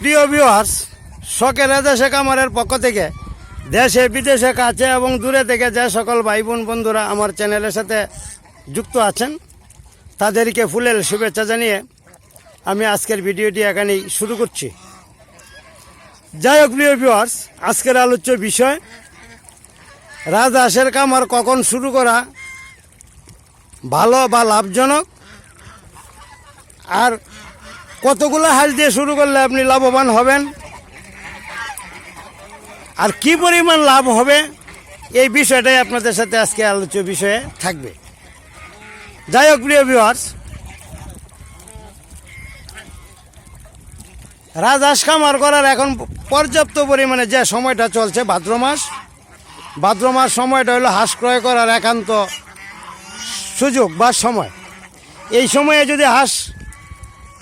প্রিয় ভিউয়ার্স শখের দেশে কামারের পক্ষ থেকে দেশে, বিদেশে, কাছে এবং দূরে থেকে যে সকল ভাই বোন বন্ধুরা আমার চ্যানেলের সাথে যুক্ত আছেন, তাদেরকে ফুলের শুভেচ্ছা জানিয়ে আমি আজকের ভিডিওটি এখানেই শুরু করছি। যাই হোক, প্রিয় ভিউয়ার্স আজকের আলোচ্য বিষয় রাজহাঁসের কামার কখন শুরু করা ভালো বা লাভজনক? আর কতগুলো হাঁস দিয়ে শুরু করলে আপনি লাভবান হবেন? আর কি পরিমাণ লাভ হবে? এই বিষয়টাই আপনাদের সাথে আজকে আলোচ্য বিষয়ে থাকবে। যাই হোক, প্রিয় ভিউয়ার্স রাজহাঁস খামার করার এখন পর্যাপ্ত পরিমাণে যে সময়টা চলছে ভাদ্র মাস ভাদ্র মাস সময়টা হলো হাঁস ক্রয় করার একান্ত সুযোগ বা সময়। এই সময়ে যদি হাঁস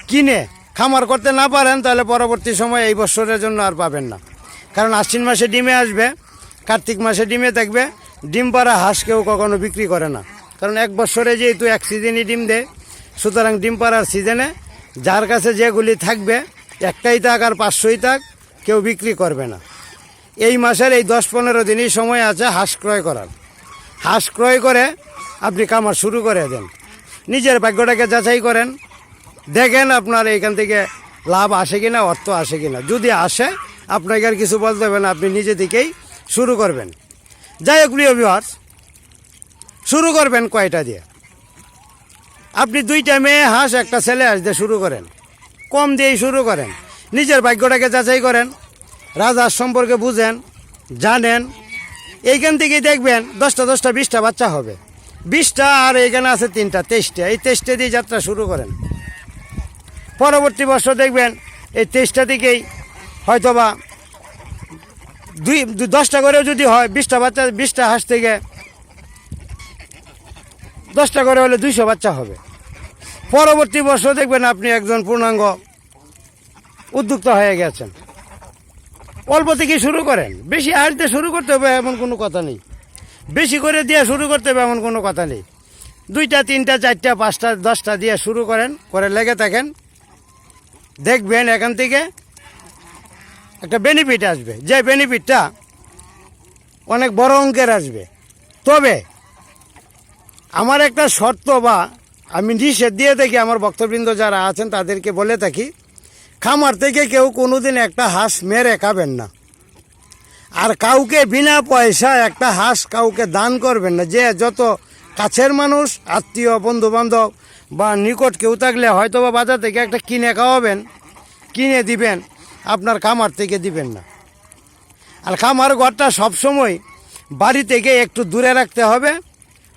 কিনে খামার করতে না পারেন, তাহলে পরবর্তী সময় এই বছরের জন্য আর পাবেন না। কারণ আশ্বিন মাসে ডিমে আসবে, কার্তিক মাসে ডিমে থাকবে, ডিম পাড়া হাঁস কেউ কখনো বিক্রি করে না। কারণ এক বছরে যেহেতু এক সিজনই ডিম দেয়, সুতরাং ডিম পাড়ার সিজনে যার কাছে যেগুলি থাকবে, একটাই থাক আর পাঁচশোই থাক, কেউ বিক্রি করবে না। এই মাসের এই দশ পনেরো দিনই সময় আছে হাঁস ক্রয় করার। হাঁস ক্রয় করে আপনি কামার শুরু করে দেন। নিজের ভাগ্যটাকে যাচাই করেন দেখেন আপনার এইখান থেকে লাভ আসে কিনা, অর্থ আসে কিনা। যদি আসে, আপনাকে আর কিছু বলতে হবে না, আপনি নিজে থেকেই শুরু করবেন। যাই হোক, প্রিয় ভিউয়ার্স শুরু করবেন কয়টা দিয়ে? আপনি দুইটা মেয়ে, হাঁস, একটা ছেলে হাঁস দিয়ে শুরু করেন। কম দিয়েই শুরু করেন। নিজের ভাগ্যটাকে যাচাই করেন, রাজার সম্পর্কে বুঝেন, জানেন। এইখান থেকেই দেখবেন দশটা দশটা, বিশটা বাচ্চা হবে। বিশটা আর এইখানে আছে তিনটা, তেইশটা। এই তেইশটা দিয়ে যাত্রা শুরু করেন। পরবর্তী বছর দেখবেন এই তেইশটা থেকেই হয়তোবা দুই দশটা করেও যদি হয়, বিশটা বাচ্চা, বিশটা হাঁস থেকে দশটা করে হলে দুইশো বাচ্চা হবে। পরবর্তী বছর দেখবেন আপনি একজন পূর্ণাঙ্গ উদ্যুক্ত হয়ে গেছেন। অল্প থেকে শুরু করেন। বেশি দিয়ে শুরু করতে হবে এমন কোনো কথা নেই। বেশি করে দিয়ে শুরু করতে হবে এমন কোনো কথা নেই। দুইটা, তিনটা, চারটা, পাঁচটা, দশটা দিয়ে শুরু করেন, করে লেগে থাকেন। দেখবেন এখান থেকে একটা বেনিফিট আসবে। যে বেনিফিটটা অনেক বড় অঙ্কের আসবে। তবে আমার একটা শর্ত বা আমি নিষেধ দিয়ে থাকি, আমার ভক্তবৃন্দ যারা আছেন তাদেরকে বলে থাকি, খামার থেকে কেউ কোনোদিন একটা হাঁস মেরে খাবেন না। আর কাউকে বিনা পয়সা একটা হাঁস কাউকে দান করবেন না। যে যত কাছের মানুষ, আত্মীয় বন্ধু বান্ধব বা নিকট কেউ থাকলে হয়তো বা বাজার থেকে একটা কিনে খাওয়াবেন, কিনে দিবেন, আপনার খামার থেকে দিবেন না। আর খামার ঘরটা সবসময় বাড়ি থেকে একটু দূরে রাখতে হবে,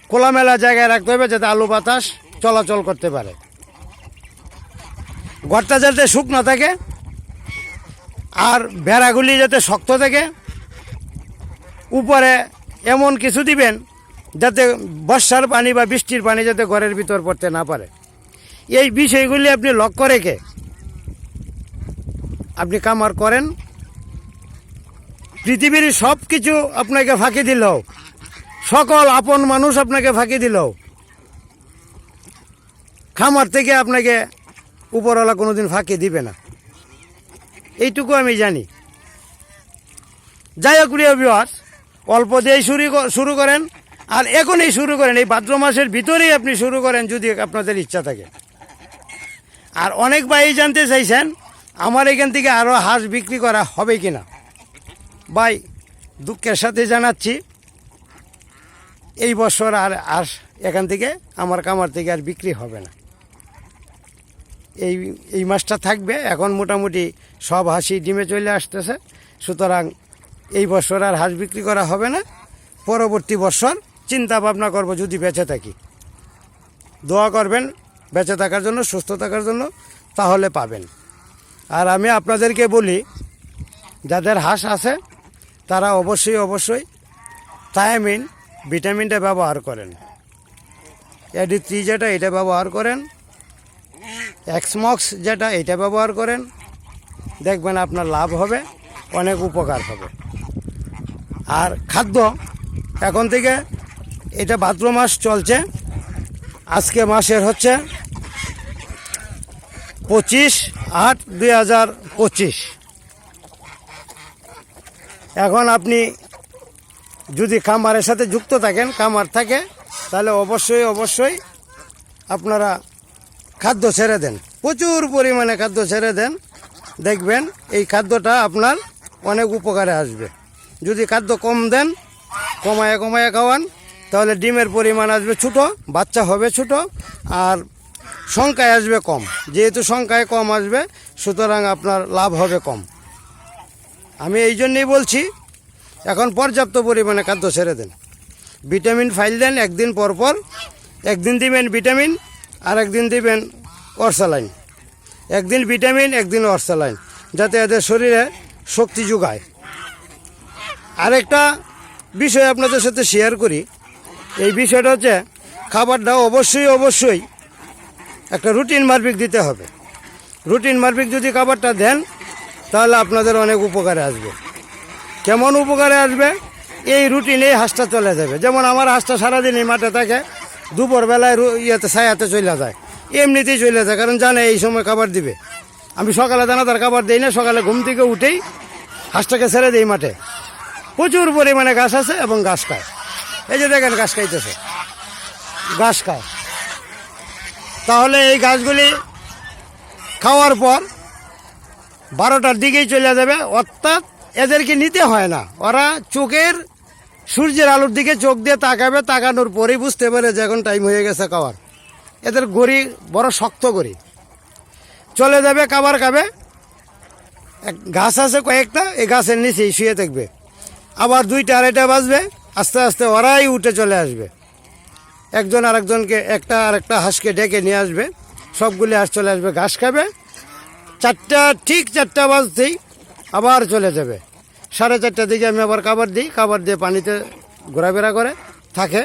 খোলামেলা জায়গায় রাখতে হবে যাতে আলু বাতাস চলাচল করতে পারে। ঘরটা যাতে শুকনো থাকে আর বেড়াগুলি যাতে শক্ত থাকে, উপরে এমন কিছু দিবেন যাতে বর্ষার পানি বা বৃষ্টির পানি যাতে ঘরের ভিতর পড়তে না পারে। এই বিষয়গুলি আপনি লক্ষ্য রেখে আপনি কামার করেন। পৃথিবীর সব কিছু আপনাকে ফাঁকি দিলেও, সকল আপন মানুষ আপনাকে ফাঁকি দিলেও, খামার থেকে আপনাকে উপরওয়ালা কোনোদিন ফাঁকি দিবে না। এইটুকু আমি জানি। যাই হোক প্রিয় বিহার অল্প দিয়েই শুরু শুরু করেন। আর এখনই শুরু করেন, এই ভাদ্র মাসের ভিতরেই আপনি শুরু করেন যদি আপনাদের ইচ্ছা থাকে। আর অনেক ভাই জানতে চাইছেন, আমার এখান থেকে আরও হাঁস বিক্রি করা হবে কি না ভাই, দুঃখের সাথে জানাচ্ছি, এই বছর আর আর এখান থেকে আমার কামার থেকে আর বিক্রি হবে না। এই এই মাসটা থাকবে, এখন মোটামুটি সব হাসি ডিমে চলে আসতেছে, সুতরাং এই বছর আর হাঁস বিক্রি করা হবে না, পরবর্তী বছর চিন্তা ভাবনা করব যদি বেঁচে থাকি। দোয়া করবেন, বেঁচে থাকার জন্য, সুস্থ থাকার জন্য, তাহলে পাবেন। আর আমি আপনাদেরকে বলি, যাদের হাঁস আছে, তারা অবশ্যই অবশ্যই থায়ামিন ভিটামিনটা ব্যবহার করেন। এডি থ্রি যেটা, এটা ব্যবহার করেন। এক্সমক্স যেটা, এটা ব্যবহার করেন। দেখবেন আপনার লাভ হবে, অনেক উপকার হবে। আর খাদ্য, এখন থেকে এটা ভাদ্র মাস চলছে। আজকে মাসের হচ্ছে পঁচিশ আট দুই হাজার পঁচিশ। এখন আপনি যদি খামারের সাথে যুক্ত থাকেন, খামার থাকে, তাহলে অবশ্যই অবশ্যই আপনারা খাদ্য ছেড়ে দেন। প্রচুর পরিমাণে খাদ্য ছেড়ে দেন। দেখবেন এই খাদ্যটা আপনার অনেক উপকারে আসবে। যদি খাদ্য কম দেন, কমায় কমায় খাওয়ান তাহলে ডিমের পরিমাণ আসবে ছোটো, বাচ্চা হবে ছোট, আর সংখ্যায় আসবে কম। যেহেতু সংখ্যায় কম আসবে, সুতরাং আপনার লাভ হবে কম। আমি এই জন্যেই বলছি, এখন পর্যাপ্ত পরিমাণে খাদ্য ছেড়ে দেন। ভিটামিন ফাইল দেন একদিন পর পর। একদিন দিবেন ভিটামিন আর একদিন দিবেন অর্সালাইন। একদিন ভিটামিন, একদিন অর্সালাইন, যাতে এদের শরীরে শক্তি যোগায়। আরেকটা বিষয় আপনাদের সাথে শেয়ার করি। এই বিষয়টা হচ্ছে খাবারটা অবশ্যই অবশ্যই একটা রুটিন মারপিক দিতে হবে। রুটিন মারপিক যদি খাবারটা দেন, তাহলে আপনাদের অনেক উপকারে আসবে। কেমন উপকারে আসবে? এই রুটিনে হাঁসটা চলে যাবে। যেমন আমার হাঁসটা সারাদিন এই মাঠে থাকে, দুপুরবেলায় ইয়েতে, ছায়াতে চলে যায়। এমনিতেই চলে যায়, কারণ জানে এই সময় খাবার দিবে। আমি সকালে দানাদার খাবার দিই না, সকালে ঘুম থেকে উঠেই হাঁসটাকে ছেড়ে দিই মাঠে। প্রচুর পরিমাণে ঘাস আছে এবং ঘাস খায়। এই যে দেখেন ঘাস খাইতেছে। ঘাস খায়। তাহলে এই গাছগুলি খাওয়ার পর বারোটার দিকেই চলে যাবে। অর্থাৎ এদেরকে নিতে হয় না। ওরা চোখের সূর্যের আলোর দিকে চোখ দিয়ে তাকাবে, তাকানোর পরেই বুঝতে পারে যে এখন টাইম হয়ে গেছে খাওয়ার। এদের গড়ি বড় শক্ত গড়ি। চলে যাবে, খাবার খাবে। এক ঘাস আছে কয়েকটা, এই গাছের নিচেই শুয়ে থাকবে। আবার দুইটা, আড়াইটা বাজবে। আস্তে আস্তে ওরাই উঠে চলে আসবে। একজন আরেকজনকে, একটা আরেকটা হাঁসকে ডেকে নিয়ে আসবে। সবগুলি হাঁস চলে আসবে, ঘাস খাবে। চারটা, ঠিক চারটা বাজতেই আবার চলে যাবে। সাড়ে চারটার দিকে আমি আবার খাবার দিই, খাবার দিয়ে পানিতে ঘোরাফেরা করে, থাকে।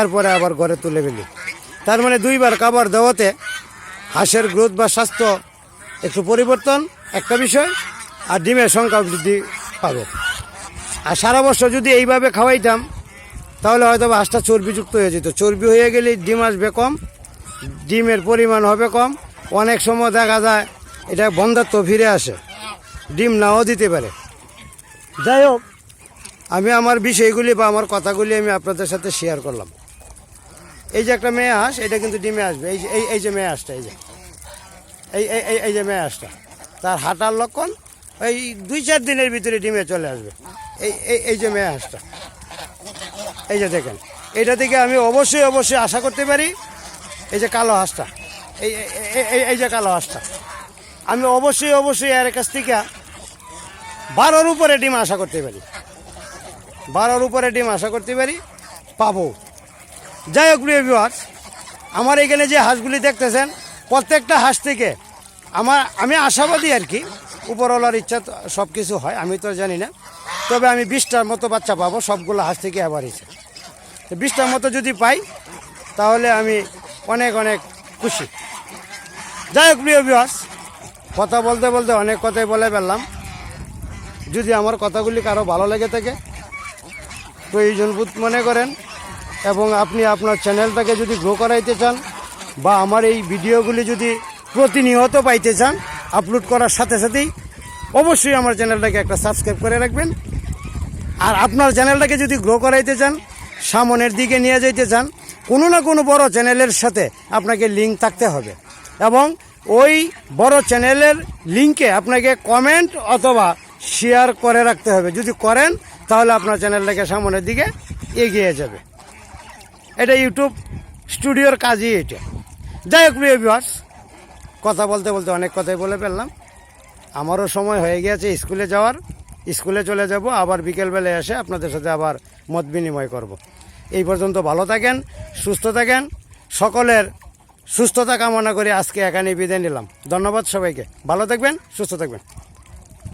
এরপরে আবার ঘরে তুলে ফেলি। তার মানে দুইবার খাবার দেওয়াতে হাঁসের গ্রোথ বা স্বাস্থ্য একটু পরিবর্তন, একটা বিষয়, আর ডিমের সংখ্যা বৃদ্ধি পাবে। আর সারা বছর যদি এইভাবে খাওয়াইতাম, তাহলে হয়তো হাঁসটা চর্বিযুক্ত হয়ে যেত। চর্বি হয়ে গেলে ডিম আসবে কম, ডিমের পরিমাণ হবে কম। অনেক সময় দেখা যায়, এটা বন্ধাত্ব ফিরে আসে, ডিম নাও দিতে পারে। যাই হোক, আমি আমার বিষয়গুলি বা আমার কথাগুলি আমি আপনাদের সাথে শেয়ার করলাম। এই যে একটা মেয়ে হাঁস, এটা কিন্তু ডিমে আসবে। এই যে, এই এই যে মেয়ে হাঁসটা, এই যে, এই- এই যে মেয়ে হাঁসটা, তার হাঁটার লক্ষণ এই দুই চার দিনের ভিতরে ডিমে চলে আসবে। এই এই এই যে মেয়ে হাঁসটা এই যে দেখেন এটা থেকে আমি অবশ্যই অবশ্যই আশা করতে পারি এই যে কালো হাঁসটা। এই এই- যে কালো হাঁসটা। আমি অবশ্যই অবশ্যই এর কাছ থেকে বারোর উপরে ডিম আশা করতে পারি। বারোর উপরে ডিম আশা করতে পারি পাবো। যাই হোক প্রিয় viewers, আমার এখানে যে হাঁসগুলি দেখতেছেন প্রত্যেকটা হাঁস থেকে আমার আমি আশাবাদী আর কি উপরওয়ালার ইচ্ছা সব কিছু হয় আমি তো জানি না। তবে আমি বিশটার মতো বাচ্চা পাবো, সবগুলো হাঁস থেকে ইচ্ছে তো বিশটার মতো যদি পাই, তাহলে আমি অনেক অনেক খুশি। যাই হোক, প্রিয় বিহাস কথা বলতে বলতে অনেক কথাই বলে ফেললাম। যদি আমার কথাগুলি কারও ভালো লেগে থাকে, প্রয়োজন বোধ মনে করেন, এবং আপনি আপনার চ্যানেলটাকে যদি গ্রো করাইতে চান, বা আমার এই ভিডিওগুলি যদি প্রতিনিয়ত পাইতে চান আপলোড করার সাথে সাথেই অবশ্যই আমার চ্যানেলটাকে একটা সাবস্ক্রাইব করে রাখবেন। আর আপনার চ্যানেলটাকে যদি গ্রো করাইতে চান, সামনের দিকে নিয়ে যেতে চান, কোনো না কোনো বড় চ্যানেলের সাথে আপনাকে লিঙ্ক থাকতে হবে। এবং ওই বড় চ্যানেলের লিঙ্কে আপনাকে কমেন্ট অথবা শেয়ার করে রাখতে হবে। যদি করেন, তাহলে আপনার চ্যানেলটাকে সামনের দিকে এগিয়ে যাবে। এটা ইউটিউব স্টুডিওর কাজই এটা। যাই হোক, প্রিয় ভিউয়ার্স কথা বলতে বলতে অনেক কথাই বলে ফেললাম। আমারও সময় হয়ে গিয়েছে স্কুলে যাওয়ার। স্কুলে চলে যাব, আবার বিকেলবেলায় এসে আপনাদের সাথে আবার মত বিনিময় করব। এই পর্যন্ত ভালো থাকেন, সুস্থ থাকেন, সকলের সুস্থতা কামনা করে আজকে এখানে বিদায় নিলাম। ধন্যবাদ সবাইকে। ভালো থাকবেন, সুস্থ থাকবেন।